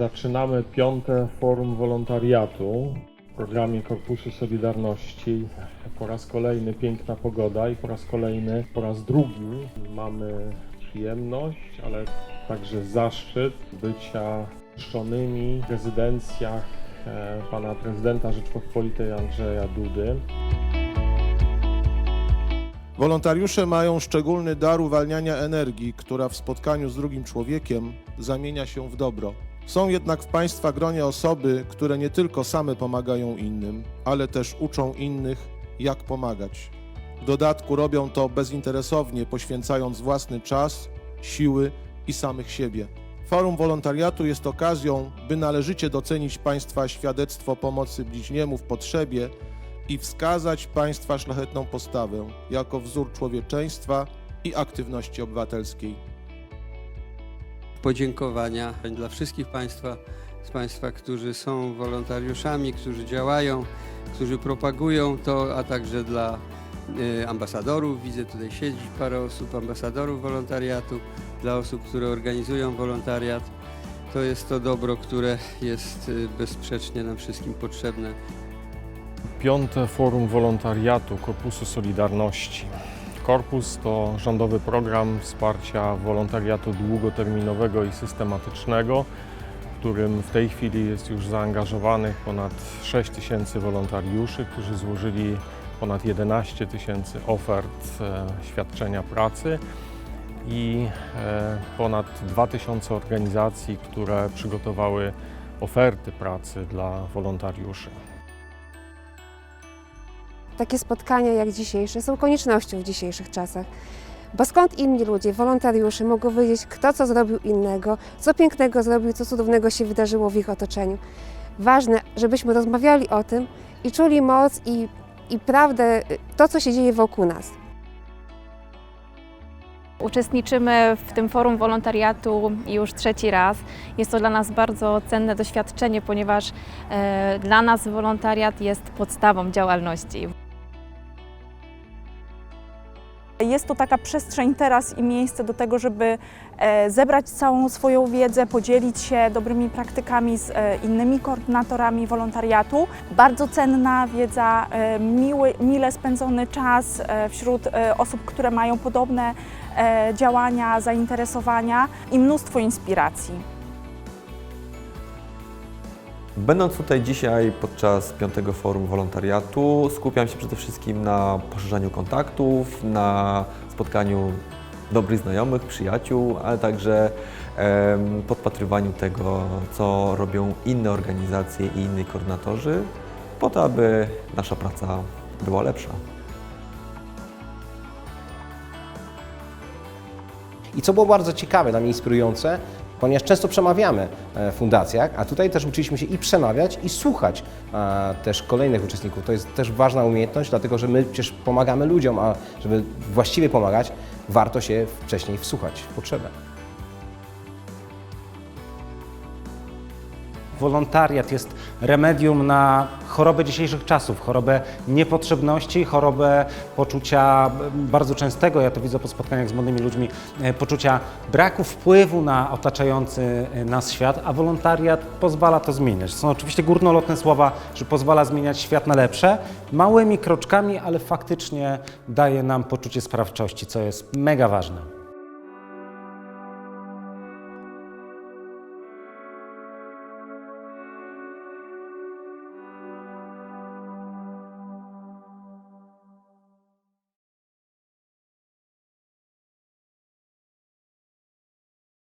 Zaczynamy piąte forum wolontariatu w programie Korpusu Solidarności. Po raz kolejny piękna pogoda i po raz kolejny, po raz drugi mamy przyjemność, ale także zaszczyt bycia czczonymi w rezydencjach e, pana prezydenta Rzeczpospolitej Andrzeja Dudy. Wolontariusze mają szczególny dar uwalniania energii, która w spotkaniu z drugim człowiekiem zamienia się w dobro. Są jednak w Państwa gronie osoby, które nie tylko same pomagają innym, ale też uczą innych, jak pomagać. W dodatku robią to bezinteresownie, poświęcając własny czas, siły i samych siebie. Forum Wolontariatu jest okazją, by należycie docenić Państwa świadectwo pomocy bliźniemu w potrzebie i wskazać Państwa szlachetną postawę jako wzór człowieczeństwa i aktywności obywatelskiej. Podziękowania dla wszystkich Państwa, z Państwa, którzy są wolontariuszami, którzy działają, którzy propagują to, a także dla y, ambasadorów. Widzę tutaj siedzi parę osób, ambasadorów wolontariatu, dla osób, które organizują wolontariat. To jest to dobro, które jest y, bezsprzecznie nam wszystkim potrzebne. Piąte forum wolontariatu Korpusu Solidarności. Korpus to rządowy program wsparcia wolontariatu długoterminowego i systematycznego, w którym w tej chwili jest już zaangażowanych ponad 6 tysięcy wolontariuszy, którzy złożyli ponad 11 tysięcy ofert e, świadczenia pracy i e, ponad 2 tysiące organizacji, które przygotowały oferty pracy dla wolontariuszy. Takie spotkania jak dzisiejsze są koniecznością w dzisiejszych czasach. Bo skąd inni ludzie, wolontariusze mogą wiedzieć, kto co zrobił innego, co pięknego zrobił, co cudownego się wydarzyło w ich otoczeniu. Ważne, żebyśmy rozmawiali o tym i czuli moc i, i prawdę, y, to co się dzieje wokół nas. Uczestniczymy w tym forum wolontariatu już trzeci raz. Jest to dla nas bardzo cenne doświadczenie, ponieważ e, dla nas wolontariat jest podstawą działalności. Jest to taka przestrzeń teraz i miejsce do tego, żeby e, zebrać całą swoją wiedzę, podzielić się dobrymi praktykami z e, innymi koordynatorami wolontariatu. Bardzo cenna wiedza, e, miły, mile spędzony czas wśród osób, które mają podobne działania, zainteresowania i mnóstwo inspiracji. Będąc tutaj dzisiaj podczas piątego forum wolontariatu, skupiam się przede wszystkim na poszerzaniu kontaktów, na spotkaniu dobrych znajomych, przyjaciół, ale także podpatrywaniu tego, co robią inne organizacje i inni koordynatorzy, po to, aby nasza praca była lepsza. I co było bardzo ciekawe, dla mnie inspirujące, ponieważ często przemawiamy e, w fundacjach, a tutaj też uczyliśmy się i przemawiać, i słuchać e, też kolejnych uczestników. To jest też ważna umiejętność, dlatego że my przecież pomagamy ludziom, a żeby właściwie pomagać, warto się wcześniej wsłuchać w potrzebę. Wolontariat jest remedium na chorobę dzisiejszych czasów, chorobę niepotrzebności, chorobę poczucia bardzo częstego, ja to widzę po spotkaniach z młodymi ludźmi, e, poczucia braku wpływu na otaczający e, nas świat, a wolontariat pozwala to zmieniać. Są oczywiście górnolotne słowa, że pozwala zmieniać świat na lepsze, małymi kroczkami, ale faktycznie daje nam poczucie sprawczości, co jest mega ważne.